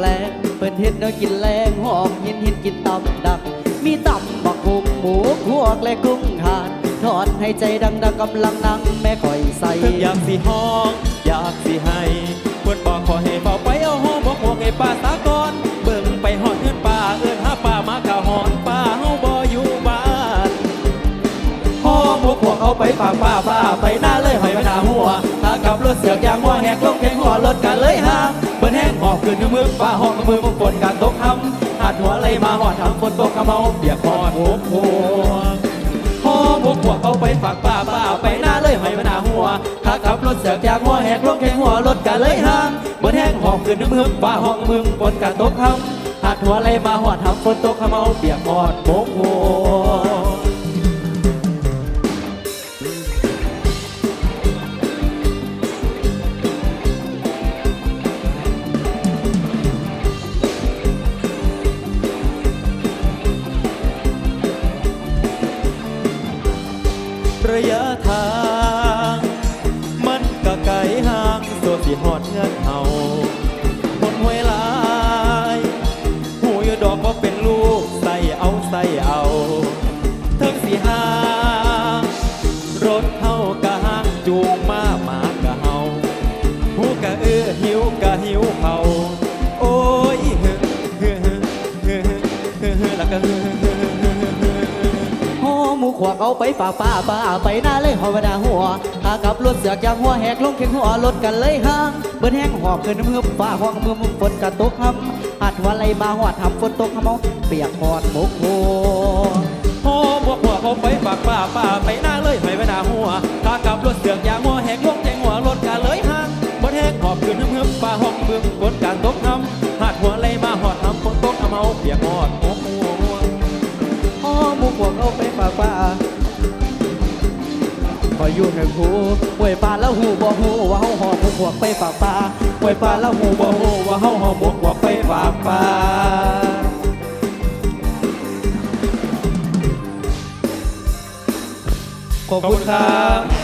แรงเปิดเห็ดเนื้อกินแรงหอกหินหินกินตำดัก มีตำบักหุงหมูพวกและกุ้งหานถอนให้ใจดังดังกำลังนั่งแม่คอยใส่อยากสิห้อง อยากสิให้ กห่วงเอาไปฝากป้าป้าไปหน้าเลยหอยไปหน้าหัวถ้ากับรถเสือกยางหัวแหกลงแข็งหัวรถกันเลยห่างเบิ่นแห้งหอบขึ้นมือป้าหอกมือมุกฝนการตกคำหาดหัวเลยมาหอดทำฝนตกขะเมาเปียกหอดหัวหัวห่อบกหัวเอาไปฝากป้าป้าไปหน้าเลยหอยมาหน้าหัวถ้าขับรถเสือกจากหัวแหกลงแข้งหัวรถกันเลยห่างบนแห้งหอบขึ้นน้ำมึงป้าห้องมึงฝนกันตกคำหาดหัวเลยมาหอดทำฝนตกขะเมาเปียกหอดบกหัว ระยะทาง มันก็ไกลห่างส่วนที่หอดเงินเฮาหมดเวลายหูยดอกบ่เป็น ขวกเอาไปฝากป้าป้าไปหน้าเลยหอยไปหน้าหัวถ้ากับรถเสือกยางหัวแหกลงแข็งหัวรถกันเลยห่างเบิ้นแห้งหอบขึ้นมือฟ้าห้องมือมุฝนกันตกคำหาดหัวไหลมาหอดทำฝนตกขะเมาเปียกหอดบกหัวพอบวกหัวเขาไปฝากป้าป้าไปหน้าเลยไม่ไปหน้าหัวถ้ากับรถเสือกยางหัวแหกลงแจงหัวรถกันเลยห่างเบนแหกหอบขึ้นน้ำเหือบป้าห้องมือฝนการตกน้ำหาดหัวเลยมาหอดน้ำฝนตกเอาเมาเปียกหอดหัว พวกเอาไปฝากป่าคอยอยู่ในหูป่วยปลาแล้วหูบ่หูว่าเฮาหอบหมูขวากไปฝากป่าป่วยปลาแล้วหูบ่หูว่าเฮาหอบหมูขวากไปฝากป่าขอบคุณครับ